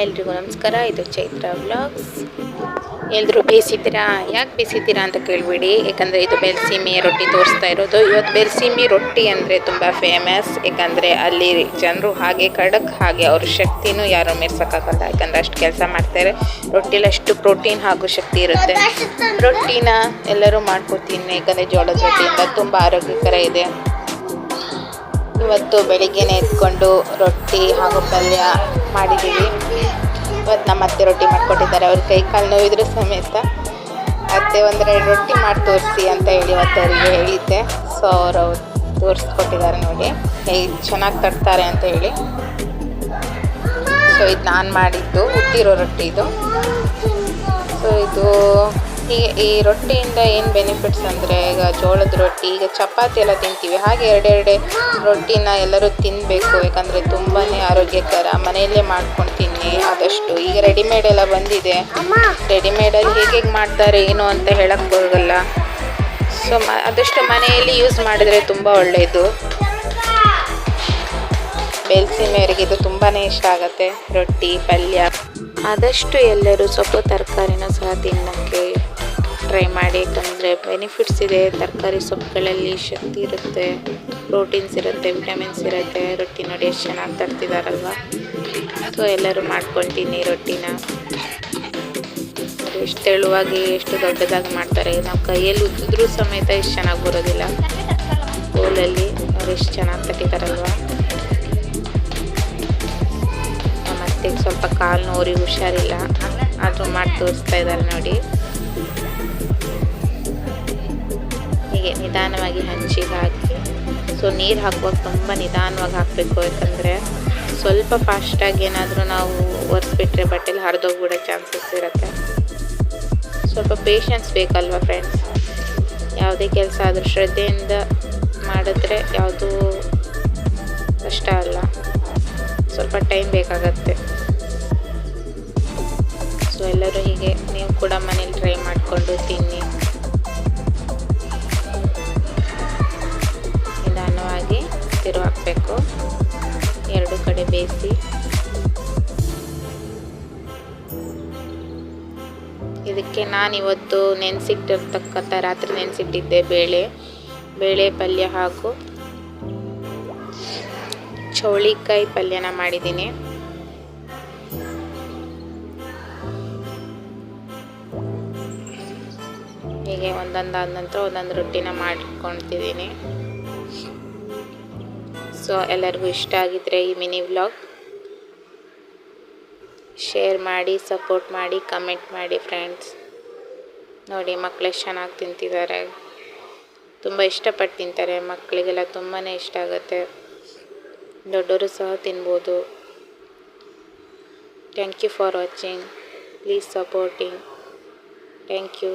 ಎಲ್ರಿಗೂ ನಮಸ್ಕಾರ, ಇದು ಚೈತ್ರ ವ್ಲಾಗ್ಸ್. ಎಲ್ಲರೂ ಬೇಯಿಸಿದ್ದೀರಾ? ಯಾಕೆ ಬೇಯಿಸಿದ್ದೀರಾ ಅಂತ ಕೇಳಬೇಡಿ. ಯಾಕಂದರೆ ಇದು ಬೆಲ್ಸಿಮಿ ರೊಟ್ಟಿ ತೋರಿಸ್ತಾ ಇರೋದು. ಇವತ್ತು ಬೆಲ್ಸಿಮಿ ರೊಟ್ಟಿ ಅಂದರೆ ತುಂಬ ಫೇಮಸ್ ಯಾಕಂದರೆ ಅಲ್ಲಿ ಜನರು ಹಾಗೆ ಖಡಕ್, ಹಾಗೆ ಅವ್ರ ಶಕ್ತಿನೂ ಯಾರು ಮೀರ್ಸೋಕ್ಕಾಗಲ್ಲ. ಯಾಕಂದರೆ ಅಷ್ಟು ಕೆಲಸ ಮಾಡ್ತಾರೆ. ರೊಟ್ಟಿಲಿ ಅಷ್ಟು ಪ್ರೋಟೀನ್ ಹಾಗೂ ಶಕ್ತಿ ಇರುತ್ತೆ. ರೊಟ್ಟಿನ ಎಲ್ಲರೂ ಮಾಡ್ಕೊತೀನಿ. ಯಾಕಂದರೆ ಜೋಳದ ರೊಟ್ಟಿಯಿಂದ ತುಂಬ ಆರೋಗ್ಯಕರ ಇದೆ. ಇವತ್ತು ಬೆಳಿಗ್ಗೆನೆ ಎತ್ಕೊಂಡು ರೊಟ್ಟಿ ಹಾಗೂ ಪಲ್ಯ ಮಾಡಿದ್ದೀವಿ. ಇವತ್ತು ನಮ್ಮ ಅತ್ತೆ ರೊಟ್ಟಿ ಮಾಡಿಕೊಟ್ಟಿದ್ದಾರೆ. ಅವ್ರ ಕೈ ಕಾಲು ನೋವಿದ್ರು ಸಮೇತ. ಅತ್ತೆ ಒಂದೆರಡು ರೊಟ್ಟಿ ಮಾಡಿ ತೋರಿಸಿ ಅಂತ ಹೇಳಿ ಇವತ್ತು ಅವರಿಗೆ ಹೇಳಿದ್ದೆ. ಸೊ ಅವರು ತೋರಿಸ್ಕೊಟ್ಟಿದ್ದಾರೆ ನೋಡಿ. ಹೇಗೆ ಚೆನ್ನಾಗಿ ತರ್ತಾರೆ ಅಂತ ಹೇಳಿ. ಸೊ ಇದು ನಾನು ಮಾಡಿದ್ದು. ಹುಟ್ಟಿರೋ ರೊಟ್ಟಿ ಇದು. ಸೊ ಇದು ಈ ಈ ರೊಟ್ಟಿಯಿಂದ ಏನು ಬೆನಿಫಿಟ್ಸ್ ಅಂದರೆ ಈಗ ಜೋಳದ ರೊಟ್ಟಿ, ಈಗ ಚಪಾತಿ ಎಲ್ಲ ತಿಂತೀವಿ. ಹಾಗೆ ಎರಡೆರಡೆ ರೊಟ್ಟಿನ ಎಲ್ಲರೂ ತಿನ್ನಬೇಕು ಯಾಕಂದರೆ ತುಂಬಾ ಆರೋಗ್ಯಕರ. ಮನೆಯಲ್ಲೇ ಮಾಡ್ಕೊಂಡು ತಿನ್ನಿ ಆದಷ್ಟು. ಈಗ ರೆಡಿಮೇಡ್ ಎಲ್ಲ ಬಂದಿದೆ. ರೆಡಿಮೇಡಲ್ಲಿ ಹೇಗೆ ಹೇಗೆ ಮಾಡ್ತಾರೆ, ಏನು ಅಂತ ಹೇಳಕ್ಕೆ ಬರೋಲ್ಲ ಸೊ ಮ, ಆದಷ್ಟು ಮನೆಯಲ್ಲಿ ಯೂಸ್ ಮಾಡಿದರೆ ತುಂಬ ಒಳ್ಳೆಯದು ಬೆಲ್ಸಿಮೆಯರಿಗೆ ಇದು ತುಂಬಾ ಇಷ್ಟ ಆಗುತ್ತೆ. ರೊಟ್ಟಿ, ಪಲ್ಯ. ಆದಷ್ಟು ಎಲ್ಲರೂ ಸೊಪ್ಪು ತರಕಾರಿನ ಸಹ ತಿನ್ನೋಕ್ಕೆ ಟ್ರೈ ಮಾಡಿ ಯಾಕಂದರೆ ಬೆನಿಫಿಟ್ಸ್ ಇದೆ. ತರಕಾರಿ ಸೊಪ್ಪುಗಳಲ್ಲಿ ಶಕ್ತಿ ಇರುತ್ತೆ ಪ್ರೋಟೀನ್ಸ್ ಇರುತ್ತೆ ವಿಟಮಿನ್ಸ್ ಇರುತ್ತೆ. ರೊಟ್ಟಿ ನೋಡಿ ಎಷ್ಟು ಚೆನ್ನಾಗಿ ತರ್ತಿದಾರಲ್ವ? ಸೊ ಎಲ್ಲರೂ ಮಾಡ್ಕೊಳ್ತೀನಿ ರೊಟ್ಟಿನ. ಎಷ್ಟು ತೆಳುವಾಗಿ, ಎಷ್ಟು ದೊಡ್ಡದಾಗಿ ಮಾಡ್ತಾರೆ. ನಾವು ಕೈಯಲ್ಲಿ ಉದ್ದಿದ್ರೂ ಸಮೇತ ಎಷ್ಟು ಚೆನ್ನಾಗಿ ಬರೋದಿಲ್ಲ. ಕೋಲಲ್ಲಿ ಅವ್ರು ಎಷ್ಟು ಚೆನ್ನಾಗಿ ತಟ್ಟಿದಾರಲ್ವ? ಮತ್ತೆ ಸ್ವಲ್ಪ ಕಾಲು ನೋರಿ ಹುಷಾರಿಲ್ಲ. ಆದರೂ ಮಾಡಿ ತೋರಿಸ್ತಾ ಇದ್ದಾರೆ ನೋಡಿ. ಹೀಗೆ ನಿಧಾನವಾಗಿ ಹಂಚಿಗೆ ಹಾಕಿ ಸೊ ನೀರು ಹಾಕುವಾಗ ತುಂಬ ನಿಧಾನವಾಗಿ ಹಾಕಬೇಕು ಯಾಕಂದರೆ ಸ್ವಲ್ಪ ಫಾಸ್ಟಾಗಿ ಏನಾದರೂ ನಾವು ಒರೆಸ್ಬಿಟ್ರೆ ಬಟ್ಟೆಲಿ ಹರಿದೋಗ್ಬಿಡೋ ಚಾನ್ಸಸ್ ಇರುತ್ತೆ. ಸ್ವಲ್ಪ ಪೇಷನ್ಸ್ ಬೇಕಲ್ವ ಫ್ರೆಂಡ್ಸ್ ಯಾವುದೇ ಕೆಲಸ ಆದರೂ ಶ್ರದ್ಧೆಯಿಂದ ಮಾಡಿದ್ರೆ ಯಾವುದೂ ಕಷ್ಟ ಅಲ್ಲ. ಸ್ವಲ್ಪ ಟೈಮ್ ಬೇಕಾಗತ್ತೆ. ಸೊ ಎಲ್ಲರೂ ಹೀಗೆ ನೀವು ಕೂಡ ಮನೇಲಿ ಟ್ರೈ ಮಾಡಿಕೊಂಡು ತಿನ್ನಿ. ಎರಡು ಇದಕ್ಕೆ ನಾನು ಇದಕ್ಕೆ ನಾನಿವತ್ತು ನೆನೆಸಿಟ್ಟಿರ್ತಕ್ಕಂಥ ರಾತ್ರಿ ನೆನೆಸಿಟ್ಟಿದ್ದೆ ಬೇಳೆ ಬೇಳೆ ಪಲ್ಯ ಹಾಗೂ ಚೌಳಿಕಾಯಿ ಪಲ್ಯನ ಮಾಡಿದ್ದೀನಿ. ಹೀಗೆ ಒಂದೊಂದಾದ ನಂತರ ಒಂದೊಂದು ರೊಟ್ಟಿನ ಮಾಡ್ಕೊಳ್ತಿದ್ದೀನಿ. ಸೊ ಎಲ್ಲರಿಗೂ ಇಷ್ಟ ಆಗಿದ್ರೆ ಈ ಮಿನಿ ವ್ಲಾಗ್. ಶೇರ್ ಮಾಡಿ, ಸಪೋರ್ಟ್ ಮಾಡಿ, ಕಮೆಂಟ್ ಮಾಡಿ ಫ್ರೆಂಡ್ಸ್. ನೋಡಿ, ಮಕ್ಕಳು ಚೆನ್ನಾಗಿ ತಿಂತಿದ್ದಾರೆ. ತುಂಬ ಇಷ್ಟಪಟ್ಟು ತಿಂತಾರೆ. ಮಕ್ಕಳಿಗೆಲ್ಲ ತುಂಬಾ ಇಷ್ಟ ಆಗುತ್ತೆ. ದೊಡ್ಡವರು ಸಹ ತಿನ್ಬೋದು. Thank you for watching please supporting thank you